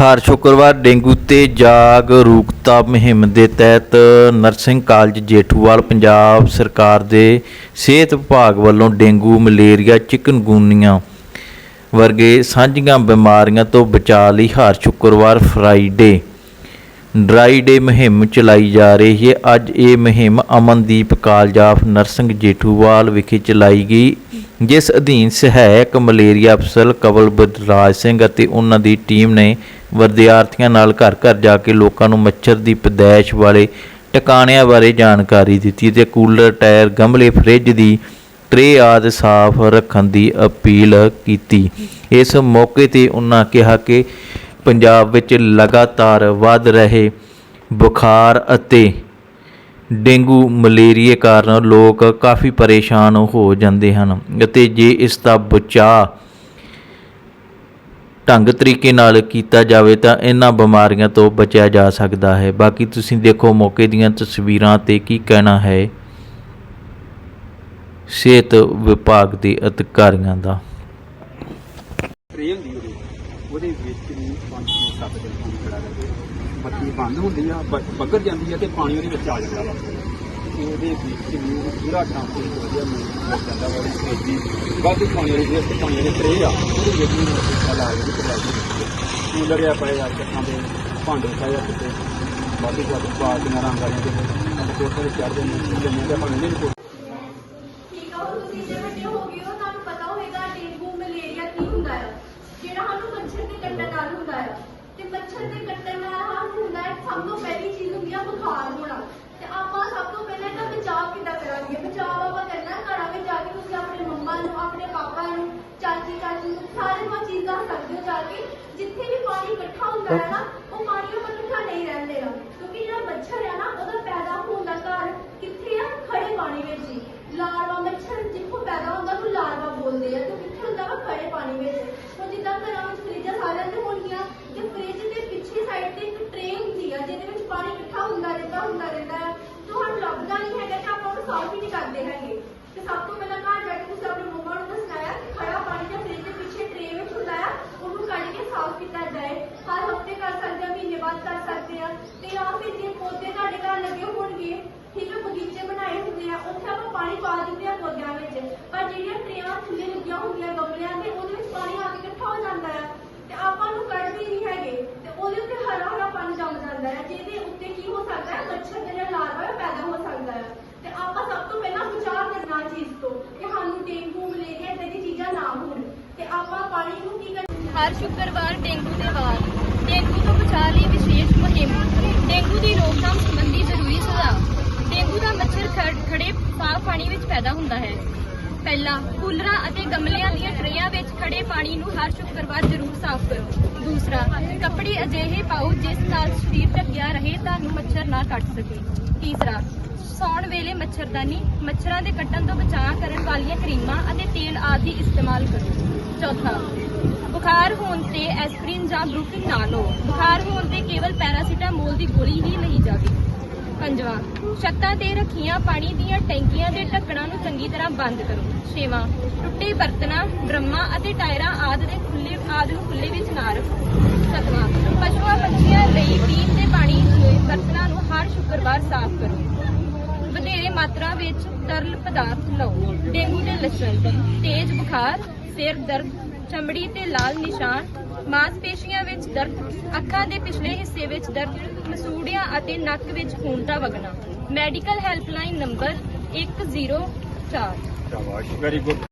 ਹਰ ਸ਼ੁੱਕਰਵਾਰ ਡੇਂਗੂ ਤੇ ਜਾਗਰੂਕਤਾ ਮੁਹਿੰਮ ਦੇ ਤਹਿਤ ਨਰਸਿੰਗ ਕਾਲਜ ਜੇਠੂਵਾਲ, ਪੰਜਾਬ ਸਰਕਾਰ ਦੇ ਸਿਹਤ ਵਿਭਾਗ ਵੱਲੋਂ ਡੇਂਗੂ, ਮਲੇਰੀਆ, ਚਿਕਨਗੁਨੀਆ ਵਰਗੇ ਸਾਂਝੀਆਂ ਬਿਮਾਰੀਆਂ ਤੋਂ ਬਚਾਅ ਲਈ ਹਰ ਸ਼ੁੱਕਰਵਾਰ ਫਰਾਈਡੇ। ਡਰਾਈ ਡੇ ਮੁਹਿੰਮ ਚਲਾਈ ਜਾ ਰਹੀ ਹੈ। ਅੱਜ ਇਹ ਮੁਹਿੰਮ Amandeep college of nursing Jethuwal ਵਿਖੇ ਚਲਾਈ ਗਈ। ਜਿਸ ਅਧੀਨ ਸਹਾਇਕ ਮਲੇਰੀਆ ਅਫਸਰ ਕਵਲ ਬਦਰਾਜ ਸਿੰਘ ਅਤੇ ਉਹਨਾਂ ਦੀ ਟੀਮ ਨੇ ਵਿਦਿਆਰਥੀਆਂ ਨਾਲ ਘਰ ਘਰ ਜਾ ਕੇ ਲੋਕਾਂ ਨੂੰ ਮੱਛਰ ਦੀ ਪਦੈਸ਼ ਵਾਲੇ ਟਿਕਾਣਿਆਂ ਬਾਰੇ ਜਾਣਕਾਰੀ ਦਿੱਤੀ ਤੇ ਕੂਲਰ ਟਾਇਰ ਗਮਲੇ ਫ੍ਰਿਜ ਦੀ ਟਰੇ ਆਦਿ ਸਾਫ਼ ਰੱਖਣ ਦੀ ਅਪੀਲ ਕੀਤੀ। ਇਸ ਮੌਕੇ ਤੇ ਉਹਨਾਂ ਕਿਹਾ ਕਿ ਪੰਜਾਬ ਵਿੱਚ ਲਗਾਤਾਰ ਵੱਧ ਰਹੇ ਬੁਖਾਰ ਅਤੇ ਡੇਂਗੂ, ਮਲੇਰੀਏ ਕਾਰਨ ਲੋਕ ਕਾਫੀ ਪਰੇਸ਼ਾਨ ਹੋ ਜਾਂਦੇ ਹਨ ਅਤੇ ਜੇ ਇਸ ਦਾ ਬਚਾਅ ਢੰਗ ਤਰੀਕੇ ਨਾਲ ਕੀਤਾ ਜਾਵੇ ਤਾਂ ਇਹਨਾਂ ਬਿਮਾਰੀਆਂ ਤੋਂ ਬਚਿਆ ਜਾ ਸਕਦਾ ਹੈ। ਬਾਕੀ ਤੁਸੀਂ ਦੇਖੋ ਮੌਕੇ ਦੀਆਂ ਤਸਵੀਰਾਂ ਤੇ ਕੀ ਕਹਿਣਾ ਹੈ। ਸਿਹਤ ਵਿਭਾਗ ਦੇ ਅਧਿਕਾਰੀਆਂ ਦਾ। ਉਹਦੇ ਵਿੱਚ ਨੂੰ 5-7 ਦਿਨ ਪਾਣੀ ਖੜਾ ਰਹਿੰਦਾ ਬੱਤੀ ਬੰਦ ਹੁੰਦੀ ਆ, ਬ- ਬੱਗਰ ਜਾਂਦੀ ਆ ਤੇ ਪਾਣੀ ਉਹਦੇ ਵਿੱਚ ਆ ਜਾਂਦਾ ਵਾ। ਤੇ ਉਹਦੇ ਵਿੱਚ ਨੂੰ ਪੂਰਾ ਟੈਂਪਰੇਚਰ ਵਧੀਆ ਮਿਲ ਜਾਂਦਾ ਵਾ, ਉਹਦੀ ਤੇਜ਼ੀ ਵੱਧ ਪਾਣੀ ਵਾਲੀ ਵਿੱਚ ਪਾਣੀ ਵਾਲੀ ਟ੍ਰੇ ਆ, ਉਹਦੇ ਵਿੱਚ ਨੂੰ ਲਾ ਕੇ ਚਲਾਈ ਜਾਂਦੀ ਕੂਲਰ ਆ ਪਏ ਆ ਚੱਕਾਂ ਦੇ, ਭਾਂਡੇ ਪਏ ਆ ਕਿਤੇ ਵੱਧ ਵੱਧ ਬਾਲਟੀਆਂ ਰੰਗ ਵਾਲੀਆਂ ਦੇ ਅਤੇ ਕੋਠੇ ਚੜ੍ਹਦੇ ਨੇ ਜੰਮੇ ਦੇ ਪਾਣੀ ਨਹੀਂ ਠੀਕ ਆ, ਹੁਣ ਤੁਸੀਂ ਜੇ ਵੱਡੇ ਹੋ ਗਏ ਹੋ, ਤੁਹਾਨੂੰ ਪਤਾ ਹੋਵੇਗਾ, ਡੇਂਗੂ ਜਿਹੜਾ ਸਾਨੂੰ ਮੱਛਰ ਦੇ ਕੱਟਣ ਨਾਲ ਹੁੰਦਾ ਹੈ। ਤੇ ਮੱਛਰ ਦੇ ਕੱਟਣ ਨਾਲ ਸਾਨੂੰ ਹੁੰਦਾ ਹੈ, ਸਭ ਤੋਂ ਪਹਿਲੀ ਚੀਜ਼ ਹੁੰਦੀ ਆ ਬੁਖਾਰ ਹੋਣਾ। ਤੇ ਆਪਾਂ ਸਭ ਤੋਂ ਪਹਿਲਾਂ ਇਹਦਾ ਬਚਾਅ ਕਿੱਦਾਂ ਕਰਾਂਗੇ? ਬਚਾਅ ਆਪਾਂ ਕਰਨਾ ਘਰਾਂ ਵਿੱਚ ਜਾ ਕੇ ਤੁਸੀਂ ਆਪਣੇ ਮੰਮਾ ਨੂੰ, ਆਪਣੇ ਪਾਪਾ ਨੂੰ, ਚਾਚੀ ਚਾਚੀ ਨੂੰ ਸਾਰੇ ਨੂੰ ਚੀਜ਼ ਦੱਸ ਸਕਦੇ ਹੋ ਜਾ ਕੇ। ਜਿੱਥੇ ਵੀ ਪਾਣੀ ਇਕੱਠਾ ਹੁੰਦਾ ਹੈ ਨਾ, ਉਹ ਪਾਣੀ ਉਹ ਇਕੱਠਾ ਨਹੀਂ ਰਹਿਣ ਦੇਣਾ। ਕਿਉਂਕਿ ਜਿਹੜਾ ਮੱਛਰ ਹੈ ਨਾ, ਉਹਦਾ ਪੈਦਾ ਹੋਣ ਦਾ ਘਰ ਕਿੱਥੇ ਆ? ਖੜੇ ਪਾਣੀ ਵਿੱਚ ਹੀ। ਲਾਰਵਾ ਮੱਛਰ ਜਿੱਥੋਂ ਪੈਦਾ ਹੁੰਦਾ, ਉਹਨੂੰ ਲਾਰਵਾ ਬੋਲਦੇ ਆ। ਤੇ ਕਿੱਥੇ ਹੁੰਦਾ ਵਾ ਖੜੇ ਪਾਣੀ ਵਿੱਚ। ਵਿੱਚ ਹੋਣਗੀਆਂ ਤੇ ਫਰਿੱਜ ਦੇ ਪਿੱਛੇ ਸਾਈਡ ਤੇ ਇੱਕ ਟ੍ਰੇ ਹੁੰਦੀ ਆ, ਜਿਹਦੇ ਵਿੱਚ ਪਾਣੀ ਇਕੱਠਾ ਹੁੰਦਾ ਰਹਿੰਦਾ ਹੁੰਦਾ ਰਹਿੰਦਾ ਹੈ ਤੁਹਾਨੂੰ ਲੱਭਦਾ ਨਹੀਂ ਹੈਗਾ ਕਿ ਆਪਾਂ ਉਹਨੂੰ ਸਾਫ਼ ਹੀ ਨਹੀਂ ਕਰਦੇ ਹੈਗੇ। ਤੇ ਸਭ ਤੋਂ ਪਹਿਲਾਂ ਘਰ ਬੈਠ ਕੇ ਤੁਸੀਂ ਆਪਣੇ ਮੰਮਾ ਨੂੰ ਦੱਸਣਾ ਹੈ ਕਿ ਖੜਾ ਪਾਣੀ ਜਾਂ ਫਰਿੱਜ ਦੇ ਪਿੱਛੇ ਟ੍ਰੇ ਵਿੱਚ ਹੁੰਦਾ ਹੈ ਉਹਨੂੰ ਕੱਢ ਕੇ ਸਾਫ਼ ਕੀਤਾ ਜਾਏ। ਹਰ ਹਫ਼ਤੇ ਕਰ ਸਕਦੇ ਆ, ਮਹੀਨੇ ਬਾਅਦ ਕਰ ਸਕਦੇ ਆ। ਤੇ ਜਾਂ ਫਿਰ ਜੇ ਪੌਦੇ ਤੁਹਾਡੇ ਘਰ ਲੱਗੇ ਹੋਣਗੇ, ਠੀਕ ਹੈ ਬਗੀਚੇ ਬਣਾਏ ਹੁੰਦੇ ਆ, ਉੱਥੇ ਆਪਾਂ ਪਾਣੀ ਪਾ ਦਿੰਦੇ ਆ ਪੌਦਿਆਂ ਵਿੱਚ। ਪਰ ਜਿਹੜੀਆਂ ਟਰੇਆਂ ਥੱਲੇ ਲੱਗੀਆਂ ਹੁੰਦੀਆਂ ਗਮਲਿਆਂ ਦੇ, ਉਹਦੇ ਵਿੱਚ ਪਾਣੀ ਆ ਕੇ ਇਕੱਠਾ ਹੋ ਜਾਂਦਾ ਆ ਤੇ ਆਪਾਂ ਨੂੰ ਕੱਢਦੇ ਨਹੀਂ ਹੈਗੇ ਤੇ ਉਹਦੇ ਉੱਤੇ ਹਰਾ ਹਰਾ ਪਾਣੀ ਜੰਮ ਜਾਂਦਾ ਹੈ, ਜਿਹਦੇ ਉੱਤੇ ਕੀ ਹੋ ਸਕਦਾ ਹੈ ਮੱਛਰ ਦਾ ਜਿਹੜਾ ਲਾਰਵਾ ਪੈਦਾ ਹੋ ਸਕਦਾ ਹੈ। ਤੇ ਆਪਾਂ ਸਭ ਤੋਂ ਪਹਿਲਾਂ ਬਚਾਅ ਕਰਨਾ ਚੀਜ਼ ਤੋਂ ਕਿ ਸਾਨੂੰ ਡੇਂਗੂ, ਮਲੇਰੀਆ ਇਦਾਂ ਦੀ ਚੀਜ਼ਾਂ ਨਾ ਹੋਣ। ਤੇ ਆਪਾਂ ਪਾਣੀ ਨੂੰ ਕੀ ਕਰਨਾ ਹਰ ਸ਼ੁੱਕਰਵਾਰ ਡੇਂਗੂ ਦੇ ਵਾਰ। ਡੇਂਗੂ ਤੋਂ ਬਚਾਅ ਲਈ ਵਿਸ਼ੇਸ਼ ਮੁਹਿੰਮ। ਡੇਂਗੂ ਦੀ ਰੋਕਥਾਮ ਸੰਬੰਧੀ ਜ਼ਰੂਰੀ ਸੁਝਾਅ। ਡੇਂਗੂ ਦਾ ਮੱਛਰ ਖੜੇ ਸਾਫ਼ ਪਾਣੀ ਵਿੱਚ ਪੈਦਾ ਹੁੰਦਾ ਹੈ। ਪਹਿਲਾ ਕੂਲਰਾਂ ਅਤੇ ਗਮਲਿਆਂ ਦੀਆਂ ਟਰੇਆਂ ਵਿੱਚ ਖੜੇ ਪਾਣੀ ਨੂੰ ਹਰ ਸ਼ੁੱਕਰਵਾਰ ਜ਼ਰੂਰ ਸਾਫ਼ ਕਰੋ। ਦੂਸਰਾ, ਕੱਪੜੇ ਅਜਿਹੇ ਪਾਓ ਜਿਸ ਨਾਲ ਸਰੀਰ ਢੱਕਿਆ ਰਹੇ ਤੁਹਾਨੂੰ ਮੱਛਰ ਨਾ ਕੱਟ ਸਕੇ। ਤੀਸਰਾ, ਸੌਣ ਵੇਲੇ ਮੱਛਰਦਾਨੀ, ਮੱਛਰਾਂ ਦੇ ਕੱਟਣ ਤੋਂ ਬਚਾਅ ਕਰਨ ਵਾਲੀਆਂ ਕਰੀਮਾਂ ਅਤੇ ਤੇਲ ਆਦਿ ਇਸਤੇਮਾਲ ਕਰੋ। ਚੌਥਾ, ਬੁਖਾਰ ਹੋਣ ਤੇ ਐਸਪਰੀਨ ਜਾਂ ਬਰੂਫਿਨ ਨਾ ਲਓ। ਬੁਖਾਰ ਹੋਣ ਤੇ ਕੇਵਲ ਪੈਰਾਸੀਟਾਮੋਲ ਦੀ ਗੋਲੀ ਹੀ ਲਈ ਜਾਵੇ। ਪੰਜਵਾਂ, ਛੱਤਾਂ ਤੇ ਰੱਖੀਆਂ ਪਾਣੀ ਦੀਆਂ ਟੈਂਕੀਆਂ ਦੇ ਢੱਕਣਾਂ ਨੂੰ ਚੰਗੀ ਤਰ੍ਹਾਂ ਬੰਦ ਕਰੋ। ਛੇਵਾਂ, ਟੁੱਟੇ ਬਰਤਨਾਂ, ਡਰੰਮਾਂ ਅਤੇ ਟਾਇਰਾਂ ਆਦਿ ਦੇ ਖੁੱਲੇ ਆਦਿ ਨੂੰ ਖੁੱਲੇ ਵਿੱਚ ਨਾ ਰੱਖੋ। ਸੱਤਵਾਂ, ਪਸ਼ੂਆਂ ਪੰਛੀਆਂ ਲਈ ਪੀਣ ਦੇ ਪਾਣੀ ਦੇ ਬਰਤਨਾਂ ਨੂੰ ਹਰ ਸ਼ੁੱਕਰਵਾਰ ਸਾਫ਼ ਕਰੋ। ਵਧੇਰੇ ਮਾਤਰਾ ਵਿੱਚ ਤਰਲ ਪਦਾਰਥ ਲਓ। ਡੇਂਗੂ ਦੇ ਲੱਛਣ, ਤੇਜ਼ ਬੁਖਾਰ, ਸਿਰ ਦਰਦ, ਚਮੜੀ ਤੇ ਲਾਲ ਨਿਸ਼ਾਨ ਮਾਸਪੇਸ਼ੀਆਂ ਵਿੱਚ ਦਰਦ, ਅੱਖਾਂ ਦੇ ਪਿਛਲੇ ਹਿੱਸੇ ਵਿੱਚ ਦਰਦ, ਮਸੂੜਿਆਂ ਅਤੇ ਨੱਕ ਵਿੱਚ ਖੂਨ ਦਾ ਵਗਣਾ। ਮੈਡੀਕਲ ਹੈਲਪਲਾਈਨ ਨੰਬਰ 104 ਸ਼ਾਬਾਸ਼ ਵੈਰੀ ਗੁੱਡ